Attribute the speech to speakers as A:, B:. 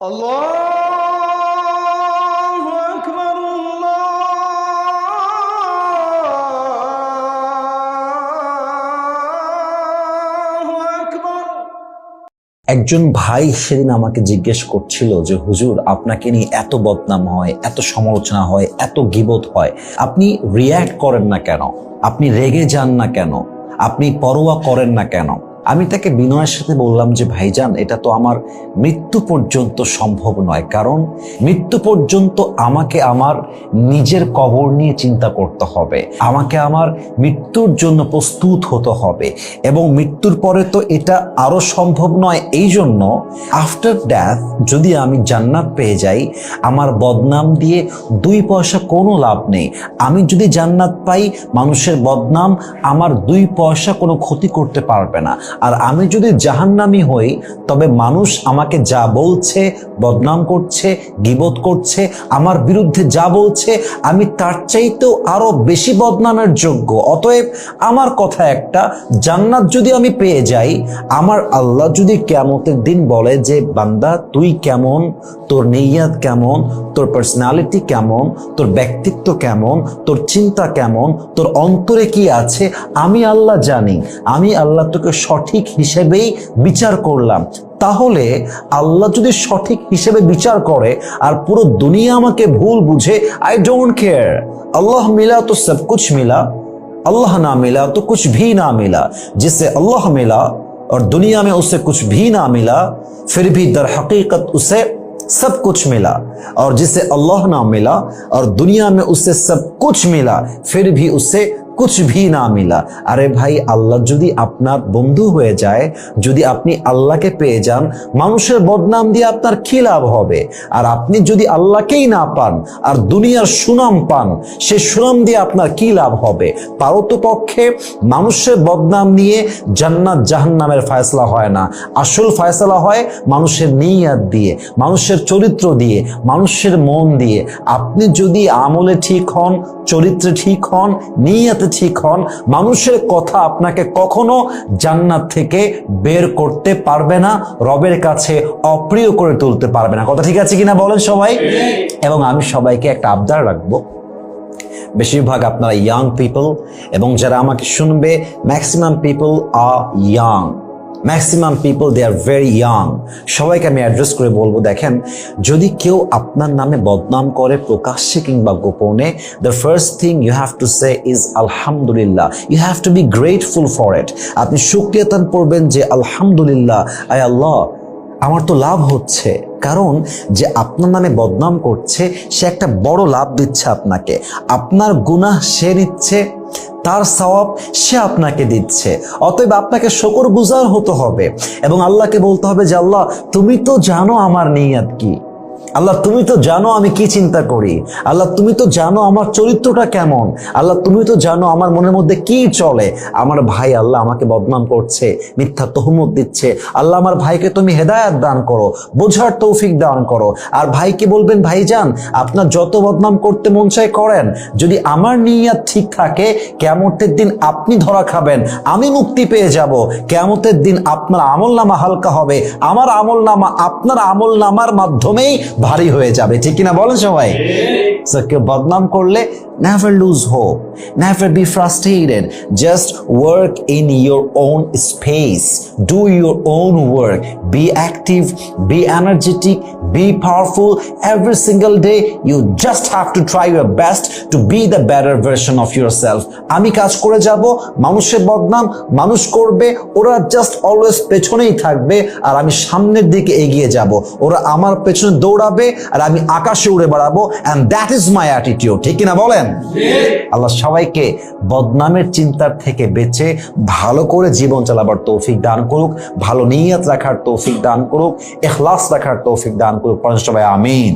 A: الله أكبر الله أكبر
B: একজন ভাই সেদিন আমাকে জিজ্ঞেস করছিল যে হুজুর আপনাকে নিয়ে এত বদনাম হয় এত সমালোচনা হয় এত গিবত হয় আপনি রিয়্যাক্ট করেন না কেন আপনি রেগে যান না কেন আপনি পরোয়া করেন না কেন আমি তাকে বিনয়ের সাথে বললাম যে, ভাইজান, এটা তো আমার মৃত্যু পর্যন্ত সম্ভব নয়। কারণ মৃত্যু পর্যন্ত আমাকে আমার নিজের কবর নিয়ে চিন্তা করতে হবে। আমাকে আমার মৃত্যুর জন্য প্রস্তুত হতে হবে। এবং মৃত্যুর পরে তো এটা আরও সম্ভব নয়। এই জন্য আফটার ড্যাথ যদি আমি জান্নাত পেয়ে যাই, আমার বদনাম দিয়ে দুই পয়সা কোনো লাভ নেই। আমি যদি জান্নাত পাই, মানুষের বদনাম আমার দুই পয়সা কোনো ক্ষতি করতে পারবে না। আর আমি যদি জাহান্নামি হই, তবে মানুষ আমাকে যা বলছে, বদনাম করছে, গিবত করছে, আমার বিরুদ্ধে যা বলছে, আমি তার চাইতেও আরও বেশি বদনামের যোগ্য। অতএব আমার কথা একটা, জান্নাত যদি আমি পেয়ে যাই, আমার আল্লাহ যদি কেমতের দিন বলে যে, বান্দা, তুই কেমন? তোর নেইয়াত কেমন? তোর পার্সোনালিটি কেমন? তোর ব্যক্তিত্ব কেমন? তোর চিন্তা কেমন? তোর অন্তরে কি আছে? আমি আল্লাহ জানি। আমি আল্লাহ তোকে সঠিক হিসেবেই বিচার করলাম তাহলে আল্লাহ যদি সঠিক হিসেবে বিচার করে আর পুরো দুনিয়া আমাকে ভুল বুঝে আই ডোন্ট কেয়ার আল্লাহ মিলা তো সব কুছ মিলা अल्लाह ना मिला तो कुछ भी ना मिला जिससे अल्लाह मिला और दुनिया में उसे कुछ भी ना मिला फिर भी दर हकीकत उसे सब कुछ मिला और जिसे अल्लाह ना मिला और दुनिया में उसे सब कुछ मिला फिर भी उसे কুছ ভি না মিলা। আরে ভাই, আল্লাহ যদি আপনার বন্ধু হয়ে যায়, যদি আপনি আল্লাহকে পেয়ে যান, মানুষের বদনাম দিয়ে আপনার কি হবে? আর আপনি যদি আল্লাহকেই না পান, আর দুনিয়ার সুনাম পান, সে সুনাম দিয়ে আপনার কি লাভ হবে? পারতপক্ষে মানুষের বদনাম নিয়ে জান্নাত জাহান্নামের ফায়সলা হয় না। আসল ফায়সলা হয় মানুষের নিয়াত দিয়ে, মানুষের চরিত্র দিয়ে, মানুষের মন দিয়ে। আপনি যদি আমলে ঠিক হন, চরিত্রে ঠিক হন, নিয়াতে ঠিক হন, মানুষের কথা আপনাকে কখনো জান্নাত থেকে বের করতে পারবে না, রবের কাছে অপ্রিয় করে তুলতে পারবে না। কথা ঠিক আছে কিনা বলেন সবাই? এবং আমি সবাইকে একটা আবদার রাখব। বেশিরভাগ আপনারা ইয়াং পিপল এবং যারা আমাকে শুনবে maximum people are young maximum people they are very young সবাইকে আমি অ্যাড্রেস করে বলব, দেখেন, যদি কেউ আপনার নামে বদনাম করে প্রকাশ্যে কিংবা গোপনে the first thing you have to say is আলহামদুলিল্লাহ you have to be grateful for it আপনি সুক্রিয়তান পড়বেন যে আলহামদুলিল্লাহ আই আল্লাহ, আমার তো লাভ হচ্ছে। কারণ, যে আপনার নামে বদনাম করছে, সে একটা বড় লাভ দিচ্ছে আপনাকে। আপনার গুনাহ সে নিচ্ছে তার সওয়াব সে আপনাকে দিচ্ছে। অতএব আপনাকে শকর গুজার হতে হবে এবং আল্লাহকে বলতে হবে যে, আল্লাহ, তুমি তো জানো আমার নিয়াত কি। আল্লাহ, তুমি তো জানো আমি কি চিন্তা করি। আল্লাহ, তুমি তো জানো আমার চরিত্রটা কেমন। আল্লাহ, তুমি তো জানো আমার মনের মধ্যে কি চলে। আমার ভাই আল্লাহ আমাকে বদনাম করছে, মিথ্যা তহমত দিচ্ছে। আল্লাহ, আমার ভাইকে তুমি হেদায়াত দান করো, বোঝার তৌফিক দান করো। আর ভাইকে বলবেন, ভাইজান, আপনার যত বদনাম করতে মন চায় করেন। যদি আমার নিয়াত ঠিক থাকে কেমতের দিন আপনি ধরা খাবেন, আমি মুক্তি পেয়ে যাব। কেমতের দিন আপনার আমল নামা হালকা হবে। আমার আমল নামা আপনার আমল নামার মাধ্যমেই ভারী হয়ে যাবে ঠিক কিনা বলেন সবাই কেউ বদনাম করলে never lose hope never be frustrated just work in your own space do your own work be active be energetic be powerful every single day you just have to try your best to be the better version of yourself আমি কাজ করে যাব মানুষের বদনাম মানুষ করবে ওরা just always পেছনেই থাকবে আর আমি সামনের দিকে এগিয়ে যাব ওরা আমার পেছনে দৌড়াবে আর আমি আকাশে উড়ে বেড়াবো and that is my attitude ঠিক কিনা বলেন? আল্লাহ সবাইকে বদনামের চিন্তার থেকে বেঁচে ভালো করে জীবন চালাবার তৌফিক দান করুক ভালো নিয়ত রাখার তৌফিক দান করুক এখলাস রাখার তৌফিক দান করুক। সবাই আমিন।